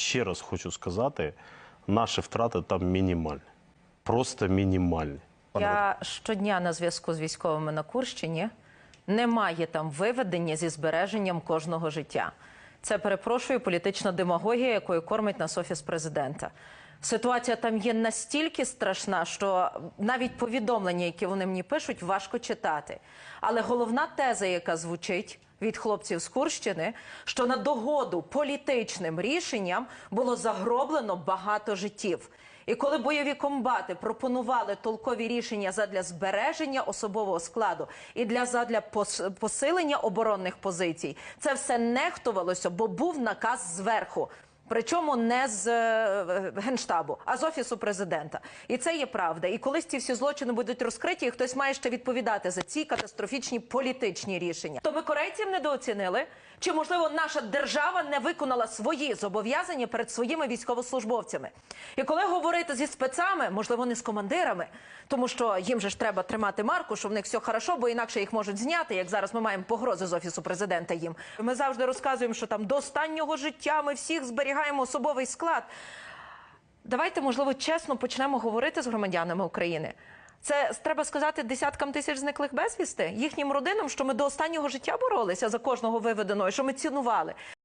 ще раз хочу сказати, наші втрати там мінімальні. Просто мінімальні. Я щодня на зв'язку з військовими на Курщині. Немає там виведення зі збереженням кожного життя. Це перепрошую політична демагогія, якою кормить нас офіс президента. Ситуація там є настільки страшна, що навіть повідомлення, які вони мені пишуть, важко читати. Але головна теза, яка звучить від хлопців з Курщини, що на догоду політичним рішенням було загроблено багато життів. І коли бойові комбати пропонували толкові рішення задля збереження особового складу і для задля пос- посилення оборонних позицій, це все нехтувалося, бо був наказ зверху. Причому не з е, генштабу, а з офісу президента, і це є правда. І колись ці всі злочини будуть розкриті, і хтось має ще відповідати за ці катастрофічні політичні рішення. То ми корейців недооцінили, чи можливо наша держава не виконала свої зобов'язання перед своїми військовослужбовцями? І коли говорити зі спецами, можливо, не з командирами, тому що їм же ж треба тримати марку, що в них все хорошо, бо інакше їх можуть зняти. Як зараз ми маємо погрози з офісу президента їм. Ми завжди розказуємо, що там до останнього життя ми всіх зберігаємо особовий склад. Давайте, можливо, чесно почнемо говорити з громадянами України. Це треба сказати десяткам тисяч зниклих безвісти, їхнім родинам, що ми до останнього життя боролися за кожного виведеного, що ми цінували.